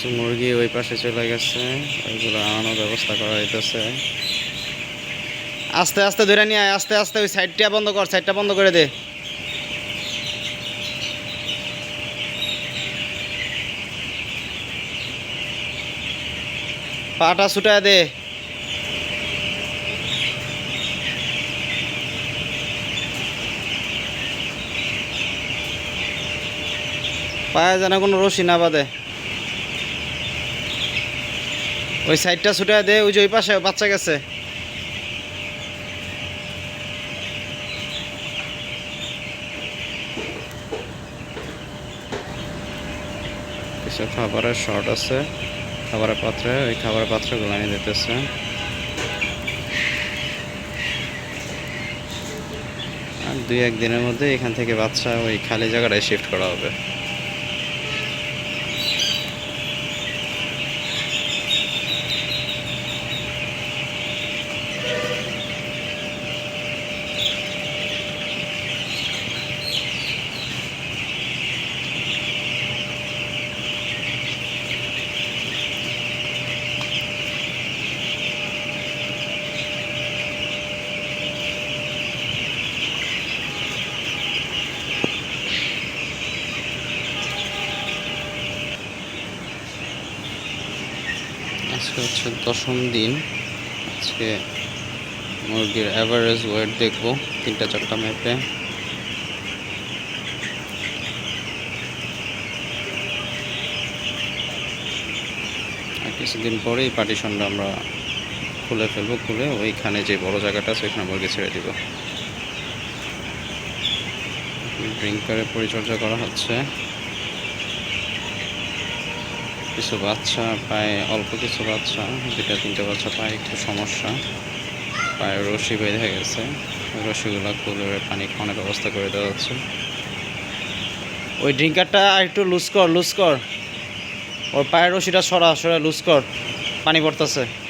কিছু মুরগি ওই পাশে চলে গেছে, ওইগুলো আনানোর ব্যবস্থা করা হইতেছে। আস্তে আস্তে ধরে নিয়ে আয়, আস্তে আস্তে ওই সাইডটা বন্ধ কর, সাইডটা বন্ধ করে দে। পাটা ছুটায় দে। পায়ে যেন কোনো রশি না বাঁধে। ওই সাইডটা ছুটায় দে, ওই যে ওই পাশে বাচ্চা গেছে। কিছু খাবারের শর্ট আছে, খাবারের পাত্রে, ওই খাবারের পাত্রগুলো আমি দিতেছে। আর দুই একদিনের মধ্যে এখান থেকে বাচ্চা ওই খালি জায়গাটায় শিফট করা হবে। আজকে হচ্ছে দশম দিন। আজকে মুরগির অ্যাভারেজ ওয়েট দেখব, তিনটা চারটা ম্যাপে আর কিছুদিন পরেই পার্টিশনটা আমরা খুলে ফেলব, খুলে ওইখানে যে বড় জায়গাটা আছে, ওইখানে মুরগি ছেড়ে দিব। ড্রিঙ্কারে পরিচর্যা করা হচ্ছে। কিছু বাচ্চা পায়ে অল্প কিছু বাচ্চা দুটা তিনটা বাচ্চা পায়ে একটু সমস্যা। পায়ে রশি বেঁধে গেছে। রশিগুলো খুলে পানি খাওয়ানোর ব্যবস্থা করে দেওয়া হচ্ছে। ওই ড্রিঙ্কারটা একটু লুজ কর লুজ কর। ওর পায়ের রশিটা সরা সরা, লুজ কর। পানি পড়তেছে।